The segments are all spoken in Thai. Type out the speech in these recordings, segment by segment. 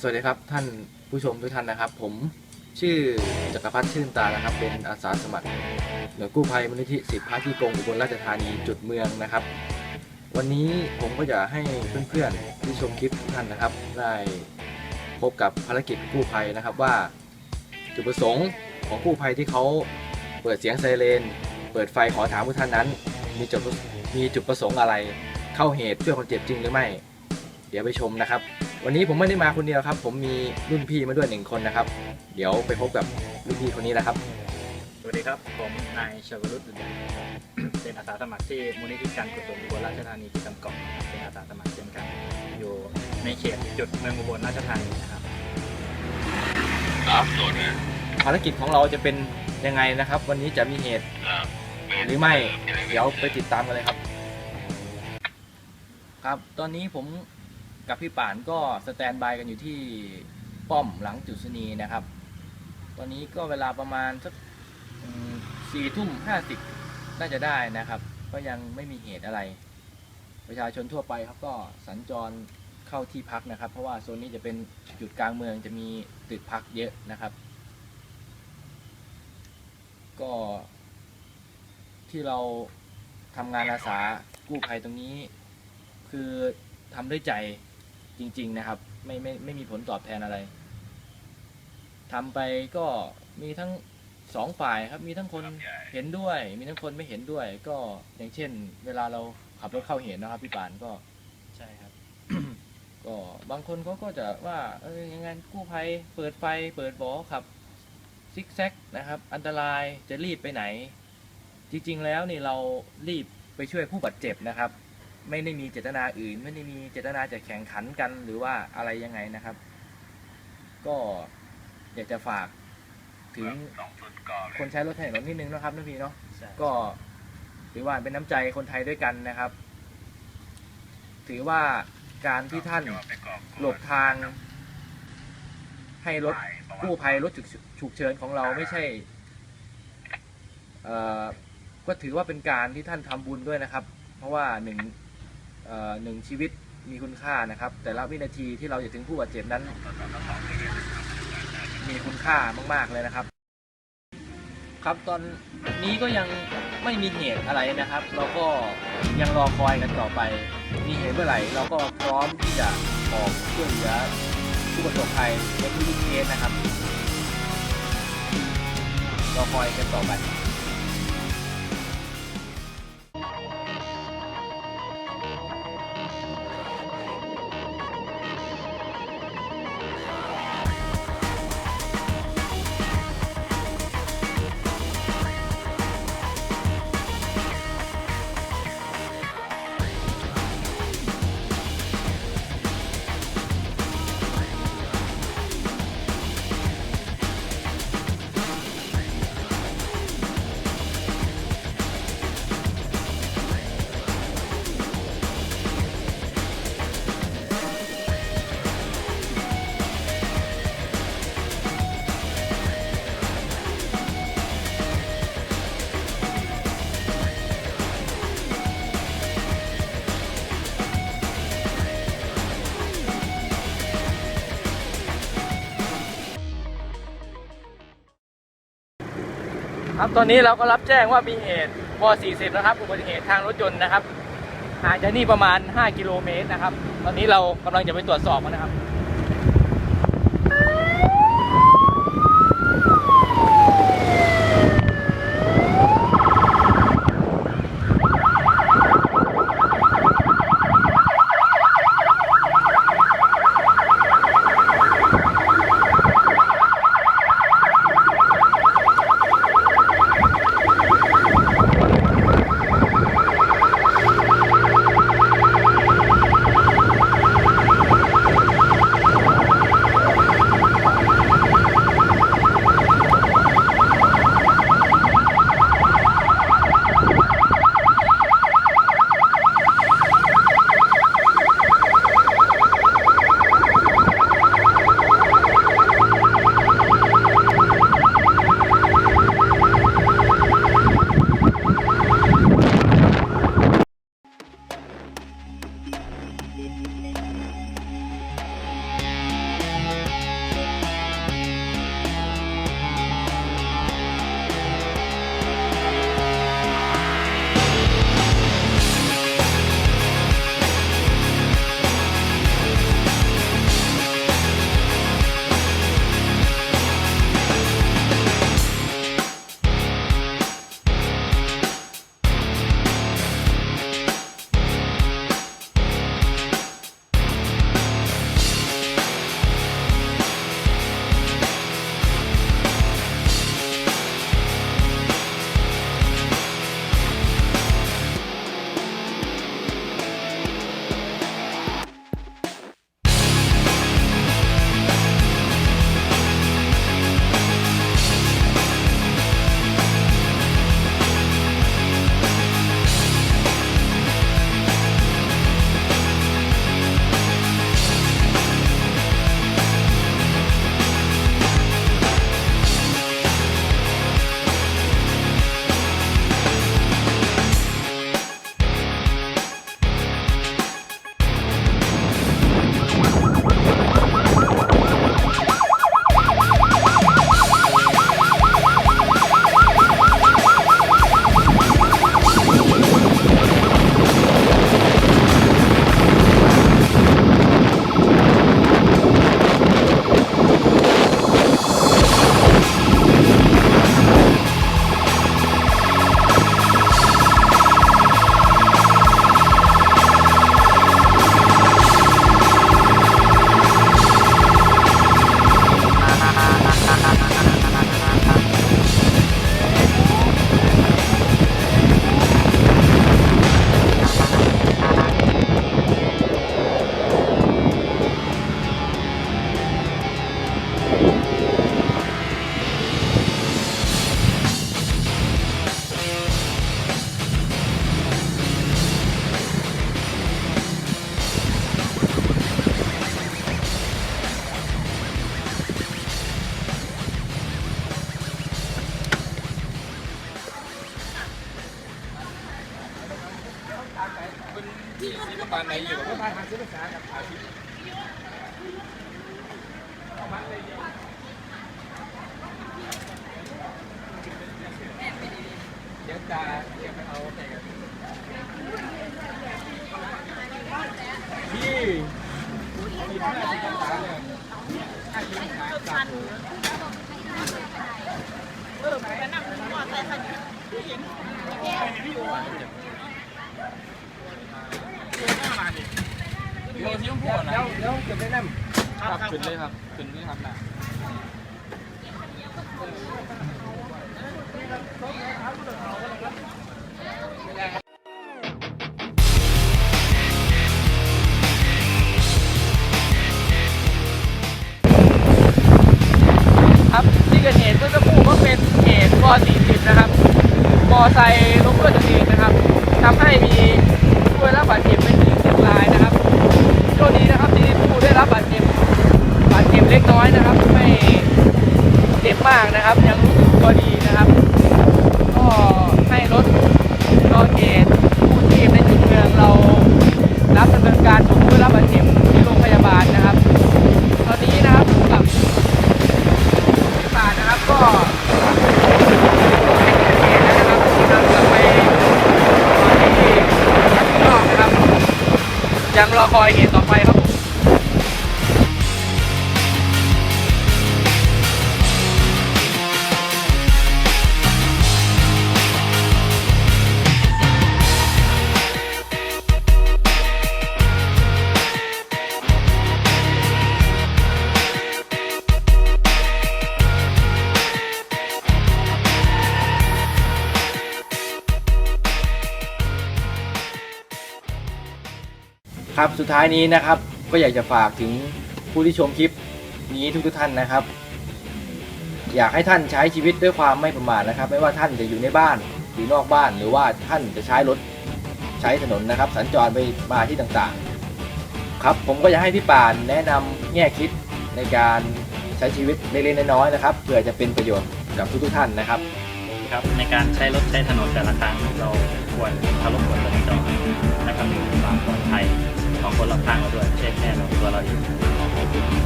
สวัสดีครับท่านผู้ชมทุกท่านนะครับ ผมชื่อจักรพัฒน์ชื่นตานะครับ เป็นอาสาสมัครหน่วยกู้ภัยมูลนิธิสิทธิพระที่กงอุบลราชธานีจุดเมืองนะครับ วันนี้ผมก็อยากให้เพื่อนๆที่ชมคลิปทุกท่านนะครับ ได้พบกับภารกิจกู้ภัยนะครับว่า จุดประสงค์ของกู้ภัยที่เขาเปิดเสียงไซเรน เปิดไฟขอถามผู้ท่านนั้น มีจุดมีจุดประสงค์อะไร เข้าเหตุช่วยคนเจ็บจริงหรือไม่ เดี๋ยวไปชมนะครับ วันนี้ผมไม่ได้มาคนเดียวครับ ผมมีรุ่นพี่มาด้วยหนึ่งคนนะครับ เดี๋ยวไปพบกับรุ่นพี่คนนี้นะครับ สวัสดีครับ ผมนายชวรุตดุลยเป็นอาสาสมัครที่มูลนิธิการกุศลอุบลราชธานีที่กำกองนะครับเป็นอาสาสมัครเช่นกันอยู่ในเขตจุดเมืองอุบลราชธานีนะครับครับส่วนนะภารกิจของเราจะเป็นยังไงนะครับ วันนี้จะมีเหตุครับหรือไม่ เดี๋ยวไปติดตามกันเลยครับ ครับ ตอนนี้ผม กับพี่ป่านก็สแตนบายกันอยู่ที่ป้อมหลังจุดสนีนะครับ ตอนนี้ก็เวลาประมาณสักสี่ทุ่มห้าสิบน่าจะได้นะครับ ก็ยังไม่มีเหตุอะไร ประชาชนทั่วไปครับก็สัญจรเข้าที่พักนะครับ เพราะว่าโซนนี้จะเป็นจุดกลางเมืองจะมีตึกพักเยอะนะครับ ก็ที่เราทำงานอาสากู้ภัยตรงนี้ คือทำด้วยใจ จริง ๆ นะครับ ไม่ไม่ไม่มีผลตอบแทนอะไรทำไปก็มีทั้งสองฝ่ายครับ มีทั้งคนเห็นด้วย มีทั้งคนไม่เห็นด้วย ก็อย่างเช่น เวลาเราขับรถเข้าเห็นนะครับ พี่ปานก็ใช่ครับ ก็บางคนเขาก็จะว่าเออยังไงกู้ภัยเปิดไฟ เปิดบอขับซิกแซกนะครับ อันตรายจะรีบไปไหน จริง ๆ แล้วนี่เรารีบไปช่วยผู้บาดเจ็บนะครับ ไม่ได้มีเจตนาอื่น ไม่ได้มีเจตนาจะแข่งขันกันหรือว่าอะไรยังไงนะครับ ก็อยากจะฝากถึงสองชุดก่อนคนใช้รถใช้ถนนนิดนึงนะครับน้องพีเนาะใช่ก็ถือว่าเป็นน้ำใจคนไทยด้วยกันนะครับ ถือว่าการที่ท่านหลบทาง ให้รถกู้ภัยรถฉุกฉุกเฉินของเราไม่ใช่เอ่อก็ถือว่าเป็นการที่ท่านทำบุญด้วยนะครับ เพราะว่าหนึ่งเอ่อ หนึ่งชีวิตมีคุณค่านะครับ แต่ละวินาทีที่เราจะถึงผู้บาดเจ็บนั้น มีคุณค่ามากๆเลยนะครับ ครับตอนนี้ก็ยังไม่มีเหตุอะไรนะครับ เราก็ยังรอคอยกันต่อไป มีเหตุเมื่อไหร่ เราก็พร้อมที่จะออกช่วยเหลือผู้ประสบภัยในทุกเคสนะครับรอคอยกันต่อไป ครับตอนนี้เราก็รับแจ้งว่ามีเหตุว40 นะครับ อุบัติเหตุทางรถยนต์นะครับห่างจากนี่ประมาณ 5 กิโลเมตรนะครับ ตอนนี้เรากำลังจะไปตรวจสอบกันนะครับ ไหนอยู่ก็มาทางซื้อภาษากับอาชีพเดี๋ยวตาเดี๋ยวไปเอาแต่กันพี่พี่ท่านอาจารย์ตาเนี่ยให้ยืมขาจับหูเดี๋ย วที่ผมพูดนะแล้วแล้วจะได้นำครับขึ้นเลยครับขึ้นเลยครับนะครับที่เกิดเหตุเมื่อสักครู่ก็เป็นเหตุว40 นะครับมอไซค์ล้มด้วยตัวเองนะครับทำให้มี เล็กน้อยนะครับ ไม่เจ็บมากนะครับยังรู้สึกตัวดีนะครับ ก็ให้รถกอเหตุผู้ชีพในจุดเมืองเรารับดำเนินการส่งผู้รับบาดเจ็บที่โรงพยาบาลนะครับ ตอนนี้นะครับผมกับป่านะครับก็นะครับกำลังไปที่รับผิดชอบนะครับยังรอคอยเหตุต่อไปครับผม ครับ สุดท้ายนี้นะครับ ก็อยากจะฝากถึงผู้ที่ชมคลิปนี้ทุกๆท่านนะครับ อยากให้ท่านใช้ชีวิตด้วยความไม่ประมาทนะครับ ไม่ว่าท่านจะอยู่ในบ้านอยู่นอกบ้าน หรือว่าท่านจะใช้รถใช้ถนนนะครับ สัญจรไปมาที่ต่างๆ ครับ ผมก็อยากให้พี่ป่านแนะนำแง่คิดในการใช้ชีวิตเล็กๆน้อยๆนะครับเพื่อจะเป็นประโยชน์กับทุกๆท่านนะครับครับในการใช้รถใช้ถนนแต่ละครั้งเราควรเคารพกฎจราจรและคำนึงถึงความปลอดภัย ของคนรอบข้างเราด้วยไม่ใช่แค่เราตัวเราเอง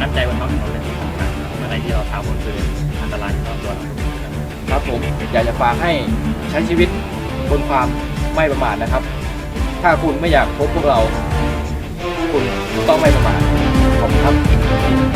น้ำใจบนท้องถนนเป็นสิ่งสำคัญอะไรที่เราทำบนคืออันตรายต่อตัวเราครับผมอยากจะฝากให้ใช้ชีวิตบนความไม่ประมาทนะครับ ถ้าคุณไม่อยากพบพวกเรา คุณต้องไม่ประมาทขอบคุณครับ